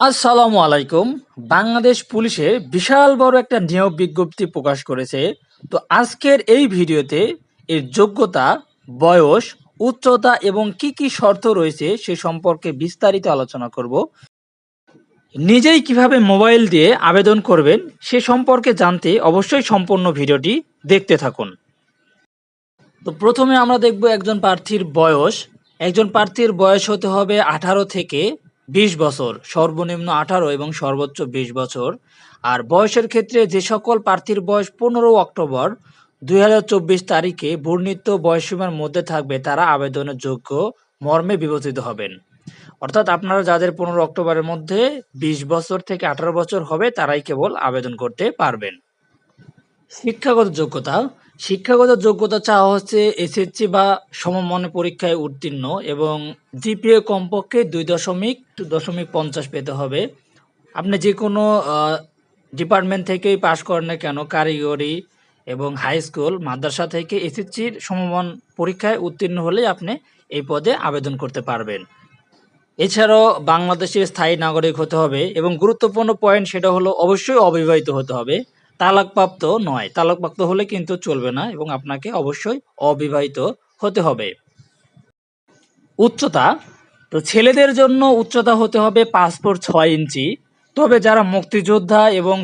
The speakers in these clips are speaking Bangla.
আসসালামু আলাইকুম। বাংলাদেশ পুলিশের বিশাল বড় একটা নিয়োগ বিজ্ঞপ্তি প্রকাশ করেছে। তো আজকের এই ভিডিওতে এর যোগ্যতা, বয়স, উচ্চতা এবং কি কি শর্ত রয়েছে সে সম্পর্কে বিস্তারিত আলোচনা করব। নিজেই কীভাবে মোবাইল দিয়ে আবেদন করবেন সে সম্পর্কে জানতে অবশ্যই সম্পূর্ণ ভিডিওটি দেখতে থাকুন। তো প্রথমে আমরা দেখব একজন প্রার্থীর বয়স। একজন প্রার্থীর বয়স হতে হবে আঠারো থেকে বিশ বছর, সর্বনিম্ন আঠারো এবং সর্বোচ্চ বিশ বছর। আর বয়সের ক্ষেত্রে যে সকল প্রার্থীর বয়স পনেরো অক্টোবর দুই তারিখে বর্ণিত বয়সীমার মধ্যে থাকবে, তারা আবেদনের যোগ্য মর্মে বিবেচিত হবেন। অর্থাৎ আপনারা যাদের পনেরো অক্টোবরের মধ্যে বিশ বছর থেকে আঠারো বছর হবে, তারাই কেবল আবেদন করতে পারবেন। শিক্ষাগত যোগ্যতা শিক্ষাগত যোগ্যতা চাওয়া হচ্ছে এসএসসি বা সমমানের পরীক্ষায় উত্তীর্ণ এবং জিপিএ কমপক্ষে দুই দশমিক দশমিক পঞ্চাশ পেতে হবে। আপনি যে কোনো ডিপার্টমেন্ট থেকেই পাশ করেন না কেন, কারিগরি এবং হাই স্কুল, মাদ্রাসা থেকে এসএসসির সমমান পরীক্ষায় উত্তীর্ণ হলেই আপনি এই পদে আবেদন করতে পারবেন। এছাড়াও বাংলাদেশের স্থায়ী নাগরিক হতে হবে এবং গুরুত্বপূর্ণ পয়েন্ট সেটা হলো অবশ্যই অবিবাহিত হতে হবে। তালাকপ্রাপ্ত নয়। তালাকপ্রাপ্ত হলে কিন্তু চলবে না এবং আপনাকে অবশ্যই অবিবাহিত হতে হবে। উচ্চতা। তো ছেলেদের জন্য উচ্চতা হতে হবে পাসপোর্ট ছয় ইঞ্চি। তবে যারা মুক্তিযোদ্ধা এবং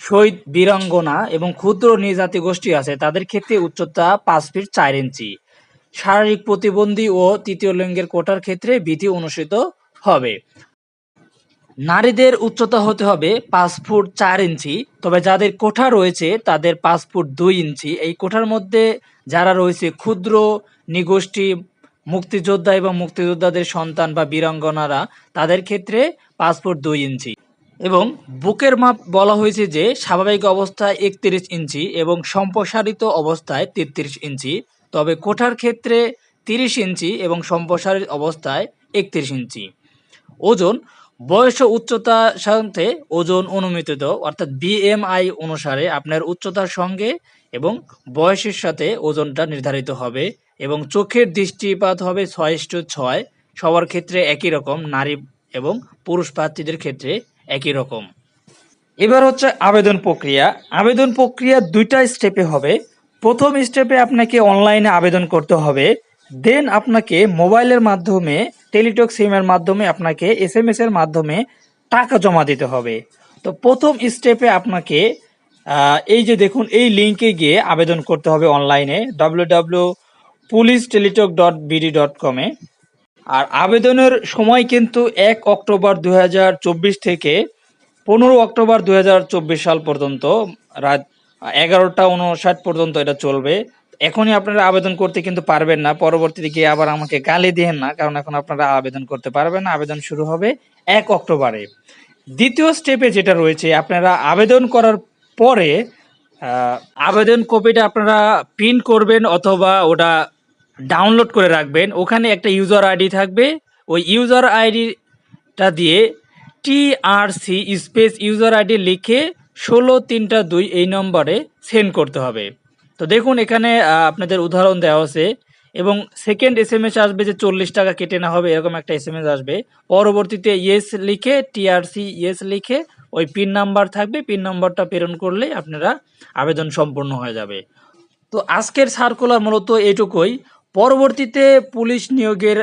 শহীদ বীরাঙ্গনা এবং ক্ষুদ্র নৃজাতি গোষ্ঠী আছে, তাদের ক্ষেত্রে উচ্চতা পাঁচ ফিট চার ইঞ্চি। শারীরিক প্রতিবন্ধী ও তৃতীয় লিঙ্গের কোটার ক্ষেত্রে বিধি অনুষ্ঠিত হবে। নারীদের উচ্চতা হতে হবে পাঁচ ফুট চার ইঞ্চি। তবে যাদের কোঠা রয়েছে, তাদের পাঁচ ফুট দুই ইঞ্চি। এই কোঠার মধ্যে যারা রয়েছে, ক্ষুদ্র, নিগোষ্ঠী, মুক্তিযোদ্ধা এবং মুক্তিযোদ্ধাদের সন্তান বা বীরাঙ্গনারা, তাদের ক্ষেত্রে পাঁচ ফুট দুই ইঞ্চি। এবং বুকের মাপ বলা হয়েছে যে, স্বাভাবিক অবস্থায় একত্রিশ ইঞ্চি এবং সম্প্রসারিত অবস্থায় তেত্রিশ ইঞ্চি। তবে কোঠার ক্ষেত্রে তিরিশ ইঞ্চি এবং সম্প্রসারিত অবস্থায় একত্রিশ ইঞ্চি। ওজন বয়স ও উচ্চতার সাথে ওজন অনুমিত অর্থাৎ বিএমআই অনুসারে আপনার উচ্চতার সঙ্গে এবং বয়সের সাথে ওজনটা নির্ধারিত হবে এবং চোখের দৃষ্টিপাত হবে ছয় ইস্টু ছয়। সবার ক্ষেত্রে একই রকম, নারী এবং পুরুষ প্রার্থীদের ক্ষেত্রে একই রকম। এবার হচ্ছে আবেদন প্রক্রিয়া। আবেদন প্রক্রিয়া দুইটা স্টেপে হবে। প্রথম স্টেপে আপনাকে অনলাইনে আবেদন করতে হবে। দেন আপনাকে মোবাইলের মাধ্যমে টেলিটক সিমের মাধ্যমে আপনাকে এস এম এর মাধ্যমে টাকা জমা দিতে হবে। তো প্রথম স্টেপে আপনাকে এই যে দেখুন, এই লিঙ্কে গিয়ে আবেদন করতে হবে অনলাইনে W W police Teletalk dot BD dot কমে আর আবেদনের সময় কিন্তু এক অক্টোবর দু হাজার চব্বিশ থেকে পনেরো অক্টোবর দু হাজার চব্বিশ সাল পর্যন্ত, রাত এগারোটা উনষাট পর্যন্ত এটা চলবে। এখনই আপনারা আবেদন করতে কিন্তু পারবেন না। পরবর্তীতে গিয়ে আবার আমাকে গালি দিয়েন না, কারণ এখন আপনারা আবেদন করতে পারবেন আবেদন শুরু হবে এক অক্টোবরে। দ্বিতীয় স্টেপে যেটা রয়েছে, আপনারা আবেদন করার পরে আবেদন কপিটা আপনারা প্রিন্ট করবেন অথবা ওটা ডাউনলোড করে রাখবেন। ওখানে একটা ইউজার আইডি থাকবে। ওই ইউজার আইডিটা দিয়ে টিআরসি স্পেস ইউজার আইডি লিখে ষোলো তিনটা দুই এই নম্বরে সেন্ড করতে হবে। তো দেখুন, এখানে আপনাদের উদাহরণ দেওয়া আছে। এবং সেকেন্ড এস এম এস আসবে যে চল্লিশ টাকা কেটে না হবে, এরকম একটা এস এম এস আসবে। পরবর্তীতে ইয়েস লিখে টিআরসি ইয়েস লিখে, ওই পিন নাম্বার থাকবে। পিন নাম্বারটা প্রেরণ করলে আপনারা আবেদন সম্পূর্ণ হয়ে যাবে। তো আজকের সার্কুলার মূলত এটুকুই। পরবর্তীতে পুলিশ নিয়োগের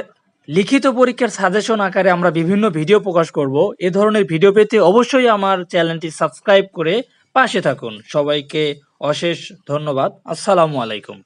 লিখিত পরীক্ষার সাজেশন আকারে আমরা বিভিন্ন ভিডিও প্রকাশ করব। এ ধরনের ভিডিও পেতে অবশ্যই আমার চ্যানেলটি সাবস্ক্রাইব করে পাশে থাকুন। সবাইকে অশেষ ধন্যবাদ। আসসালামু আলাইকুম।